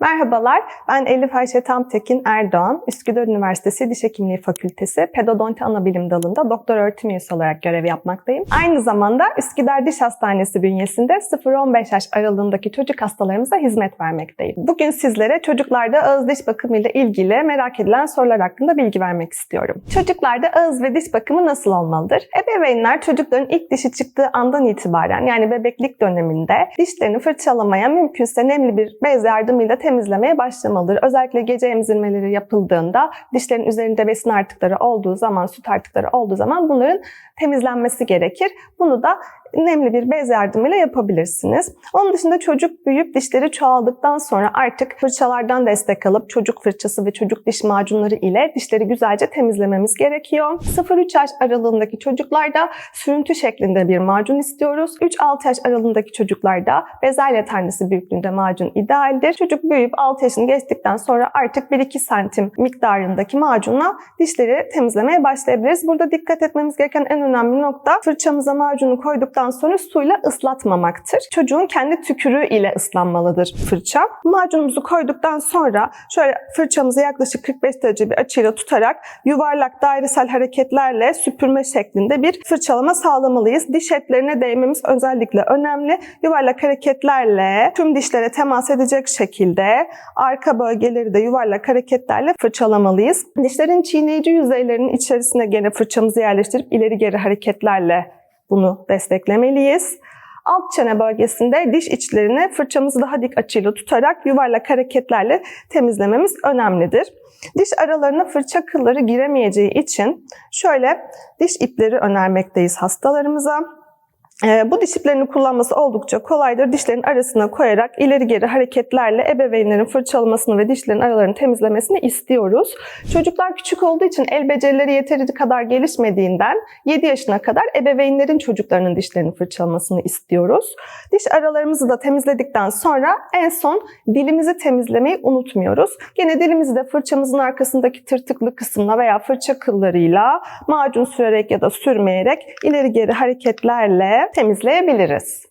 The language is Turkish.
Merhabalar, ben Elif Ayşe Tamtekin Erdoğan, Üsküdar Üniversitesi Diş Hekimliği Fakültesi Pedodonti Anabilim Dalı'nda doktor öğretim üyesi olarak görev yapmaktayım. Aynı zamanda Üsküdar Diş Hastanesi bünyesinde 0-15 yaş aralığındaki çocuk hastalarımıza hizmet vermekteyim. Bugün sizlere çocuklarda ağız diş bakımı ile ilgili merak edilen sorular hakkında bilgi vermek istiyorum. Çocuklarda ağız ve diş bakımı nasıl olmalıdır? Ebeveynler çocukların ilk dişi çıktığı andan itibaren yani bebeklik döneminde dişlerini fırçalamaya mümkünse nemli bir bez yardımıyla temizlemeye başlamalıdır. Özellikle gece emzirmeleri yapıldığında dişlerin üzerinde besin artıkları olduğu zaman, süt artıkları olduğu zaman bunların temizlenmesi gerekir. Bunu da nemli bir bez yardımıyla yapabilirsiniz. Onun dışında çocuk büyüyüp dişleri çoğaldıktan sonra artık fırçalardan destek alıp çocuk fırçası ve çocuk diş macunları ile dişleri güzelce temizlememiz gerekiyor. 0-3 yaş aralığındaki çocuklarda sürüntü şeklinde bir macun istiyoruz. 3-6 yaş aralığındaki çocuklarda bezelye tanesi büyüklüğünde macun idealdir. Çocuk büyüyüp 6 yaşını geçtikten sonra artık 1-2 santim miktarındaki macunla dişleri temizlemeye başlayabiliriz. Burada dikkat etmemiz gereken en önemli nokta fırçamıza macunu koyduktan sonra suyla ıslatmamaktır. Çocuğun kendi tükürüğü ile ıslanmalıdır fırça. Macunumuzu koyduktan sonra şöyle fırçamızı yaklaşık 45 derece bir açıyla tutarak yuvarlak dairesel hareketlerle süpürme şeklinde bir fırçalama sağlamalıyız. Diş etlerine değmemiz özellikle önemli. Yuvarlak hareketlerle tüm dişlere temas edecek şekilde arka bölgeleri de yuvarlak hareketlerle fırçalamalıyız. Dişlerin çiğneyici yüzeylerinin içerisine gene fırçamızı yerleştirip ileri geri hareketlerle bunu desteklemeliyiz. Alt çene bölgesinde diş içlerini fırçamızı daha dik açıyla tutarak yuvarlak hareketlerle temizlememiz önemlidir. Diş aralarına fırça kılları giremeyeceği için şöyle diş ipleri önermekteyiz hastalarımıza. Ee, bu diş iplerini kullanması oldukça kolaydır. Dişlerin arasına koyarak ileri geri hareketlerle ebeveynlerin fırçalamasını ve dişlerin aralarını temizlemesini istiyoruz. Çocuklar küçük olduğu için el becerileri yeteri kadar gelişmediğinden 7 yaşına kadar ebeveynlerin çocuklarının dişlerini fırçalamasını istiyoruz. Diş aralarımızı da temizledikten sonra en son dilimizi temizlemeyi unutmuyoruz. Gene dilimizi de fırçamızın arkasındaki tırtıklı kısımla veya fırça kıllarıyla macun sürerek ya da sürmeyerek ileri geri hareketlerle temizleyebiliriz.